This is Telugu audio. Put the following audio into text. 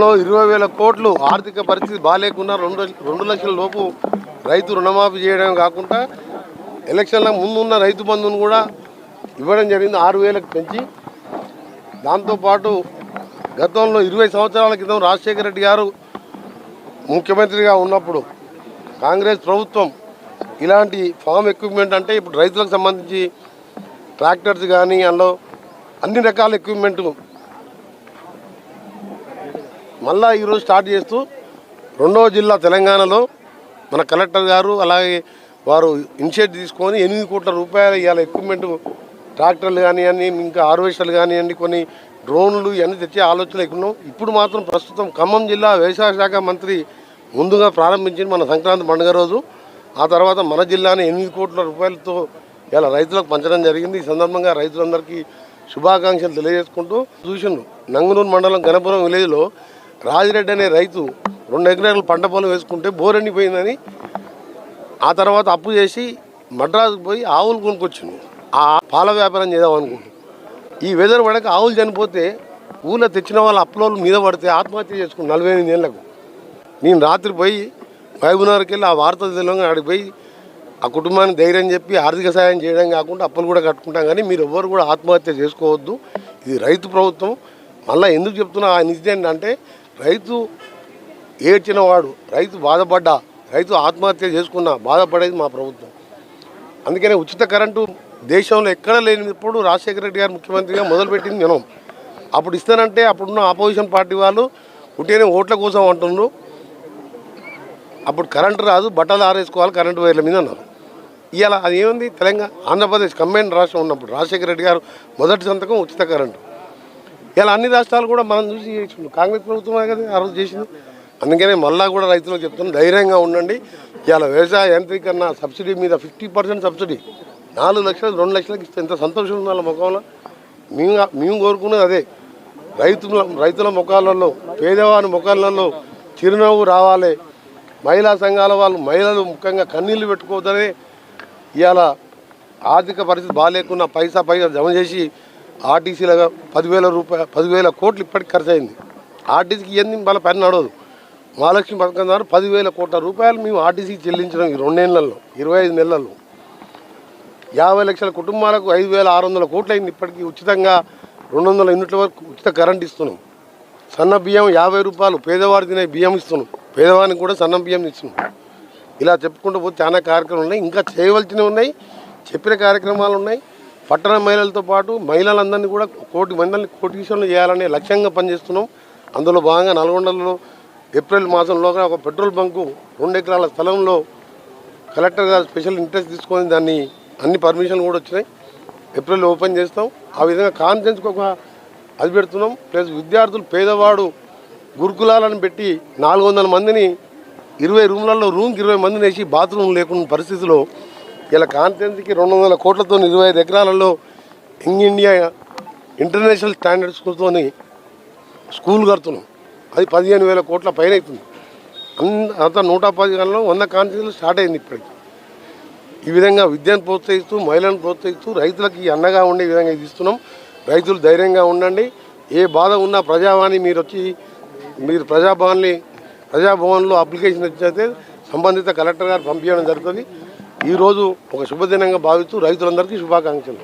రాష్ట్రంలో ఇరవై వేల కోట్లు ఆర్థిక పరిస్థితి బాగాలేకున్నా రెండు రెండు లక్షల లోపు రైతు రుణమాఫీ చేయడం కాకుండా ఎలక్షన్ల ముందున్న రైతు బంధును కూడా ఇవ్వడం జరిగింది ఆరు వేలకు పెంచి. దాంతోపాటు గతంలో ఇరవై సంవత్సరాల క్రితం రాజశేఖర రెడ్డి గారు ముఖ్యమంత్రిగా ఉన్నప్పుడు కాంగ్రెస్ ప్రభుత్వం ఇలాంటి ఫామ్ ఎక్విప్మెంట్ అంటే ఇప్పుడు రైతులకు సంబంధించి ట్రాక్టర్స్ కానీ అందులో అన్ని రకాల ఎక్విప్మెంట్ మళ్ళా ఈరోజు స్టార్ట్ చేస్తూ రెండవ జిల్లా తెలంగాణలో మన కలెక్టర్ గారు అలాగే వారు ఇనిషియేటివ్ తీసుకొని ఎనిమిది కోట్ల రూపాయలు ఇవాళ ఎక్విప్మెంట్ ట్రాక్టర్లు కానివ్వండి ఇంకా హార్వెస్టర్లు కానివ్వండి కొన్ని డ్రోన్లు ఇవన్నీ తెచ్చే ఆలోచన ఎక్కున్నాం ఇప్పుడు మాత్రం ప్రస్తుతం ఖమ్మం జిల్లా వ్యవసాయ శాఖ మంత్రి ముందుగా ప్రారంభించింది మన సంక్రాంతి పండుగ రోజు. ఆ తర్వాత మన జిల్లాని ఎనిమిది కోట్ల రూపాయలతో ఇలా రైతులకు పంచడం జరిగింది. ఈ సందర్భంగా రైతులందరికీ శుభాకాంక్షలు తెలియజేసుకుంటూ చూసిండు నంగునూరు మండలం గణపురం విలేజ్లో రాజిరెడ్డి అనే రైతు రెండు ఎకరాలు పంట పొలం వేసుకుంటే బోర్ ఎండిపోయిందని ఆ తర్వాత అప్పు చేసి మద్రాసుకు పోయి ఆవులు కొనుక్కొచ్చిండు. ఆ పాల వ్యాపారం చేద్దాం అనుకుంటు ఈ వెదర్ పడక ఆవులు చనిపోతే ఊళ్ళో తెచ్చిన వాళ్ళ అప్పులోళ్ళు మీద పడితే ఆత్మహత్య చేసుకుంటు నలభై ఎనిమిది ఏళ్ళకు. నేను రాత్రి పోయి మహబూబ్నగర్కి వెళ్ళి ఆ వార్త తెలంగాణ ఆడికి పోయి ఆ కుటుంబాన్ని ధైర్యం చెప్పి ఆర్థిక సాయం చేయడం కాకుండా అప్పులు కూడా కట్టుకుంటాం కానీ మీరు ఎవ్వరు కూడా ఆత్మహత్య చేసుకోవద్దు. ఇది రైతు ప్రభుత్వం. మళ్ళీ ఎందుకు చెప్తున్నా ఆ ఇన్సిడెంట్ అంటే రైతు ఏడ్చిన వాడు రైతు బాధపడ్డా రైతు ఆత్మహత్య చేసుకున్నా బాధపడేది మా ప్రభుత్వం. అందుకనే ఉచిత కరెంటు దేశంలో ఎక్కడ లేనిప్పుడు రాజశేఖర రెడ్డి గారు ముఖ్యమంత్రిగా మొదలుపెట్టింది జనం. అప్పుడు ఇస్తానంటే అప్పుడున్న ఆపోజిషన్ పార్టీ వాళ్ళు ఉట్టినే ఓట్ల కోసం అంటున్నారు. అప్పుడు కరెంటు రాదు బట్టలు ఆరేసుకోవాలి కరెంటు వైర్ల మీద అన్నారు. ఇవాళ అది ఏముంది? తెలంగాణ ఆంధ్రప్రదేశ్ కంబైన్ రాష్ట్రం ఉన్నప్పుడు రాజశేఖర రెడ్డి గారు మొదటి సంతకం ఉచిత కరెంటు. ఇలా అన్ని రాష్ట్రాలు కూడా మనం చూసి చేసిండు. కాంగ్రెస్ ప్రభుత్వమే కదా ఆ రోజు చేసింది. అందుకనే మళ్ళా కూడా రైతులకు చెప్తున్నాం ధైర్యంగా ఉండండి. ఇవాళ వ్యవసాయ యాంత్రీకరణ సబ్సిడీ మీద ఫిఫ్టీ పర్సెంట్ సబ్సిడీ నాలుగు లక్షలు రెండు లక్షలకి ఇస్తే ఎంత సంతోషం ఉంది వాళ్ళ ముఖంలో. మేము మేము కోరుకున్నది అదే. రైతుల రైతుల ముఖాలలో పేదవాని ముఖాలలో చిరునవ్వు రావాలి. మహిళా సంఘాల వాళ్ళు మహిళలు ముఖ్యంగా కన్నీళ్ళు పెట్టుకోవద్దనే ఇవాళ ఆర్థిక పరిస్థితి బాగాలేకున్నా పైసా పైసా జమ చేసి ఆర్టీసీలుగా పదివేల రూపాయలు పదివేల కోట్లు ఇప్పటికి ఖర్చు అయింది ఆర్టీసీకి ఏంది వాళ్ళ పని నడవదు. మహాలక్ష్మి పథకం ద్వారా పదివేల కోట్ల రూపాయలు మేము ఆర్టీసీకి చెల్లించడం ఈ రెండేళ్ళలో ఇరవై ఐదు నెలల్లో. యాభై లక్షల కుటుంబాలకు ఐదు వేల ఆరు వందల కోట్లు అయింది ఇప్పటికీ ఉచితంగా రెండు వందల యూనిట్ల వరకు ఉచిత కరెంట్ ఇస్తున్నాం. సన్న బియ్యం యాభై రూపాయలు పేదవారు తినే బియ్యం ఇస్తున్నాం. పేదవానికి కూడా సన్న బియ్యం ఇస్తున్నాం. ఇలా చెప్పుకుంటూ పోతే చాలా కార్యక్రమాలు ఉన్నాయి. ఇంకా చేయవలసినవి ఉన్నాయి. చెప్పిన కార్యక్రమాలు ఉన్నాయి. పట్టణ మహిళలతో పాటు మహిళలందరినీ కూడా కోటి మందిని కోటీశ్వరులు చేయాలనే లక్ష్యంగా పనిచేస్తున్నాం. అందులో భాగంగా నల్గొండలో ఏప్రిల్ మాసంలో ఒక పెట్రోల్ బంకు రెండు ఎకరాల స్థలంలో కలెక్టర్ గారు స్పెషల్ ఇంట్రెస్ట్ తీసుకొని దాన్ని అన్ని పర్మిషన్లు కూడా వచ్చినాయి. ఏప్రిల్ ఓపెన్ చేస్తాం. ఆ విధంగా కాన్ఫరెన్స్కి ఒక అది పెడుతున్నాం. ప్లస్ విద్యార్థులు పేదవాడు గురుకులాలను పెట్టి నాలుగు వందల మందిని ఇరవై రూమ్లలో రూమ్కి ఇరవై మందిని వేసి బాత్రూమ్ లేకుండా పరిస్థితిలో ఇలా కాన్ఫరెన్స్కి రెండు వందల కోట్లతో ఇరవై ఐదు ఎకరాలలో యంగ్ ఇండియా ఇంటర్నేషనల్ స్టాండర్డ్ స్కూల్తోని స్కూల్ కడుతున్నాం. అది పదిహేను వేల కోట్ల పైన అవుతుంది. అంత అంత నూట పది గంటల్లో వంద కాన్ఫరెన్స్లు స్టార్ట్ అయింది ఇప్పటికి. ఈ విధంగా విద్యను ప్రోత్సహిస్తూ మహిళలను ప్రోత్సహిస్తూ రైతులకి అండగా ఉండే విధంగా ఇది ఇస్తున్నాం. రైతులు ధైర్యంగా ఉండండి. ఏ బాధ ఉన్నా ప్రజావాణి మీరు వచ్చి మీరు ప్రజాభవన్ని ప్రజాభవన్లో అప్లికేషన్ ఇచ్చైతే సంబంధిత కలెక్టర్ గారు పంపించడం జరుగుతుంది. ఈరోజు ఒక శుభదినంగా భావిస్తూ రైతులందరికీ శుభాకాంక్షలు.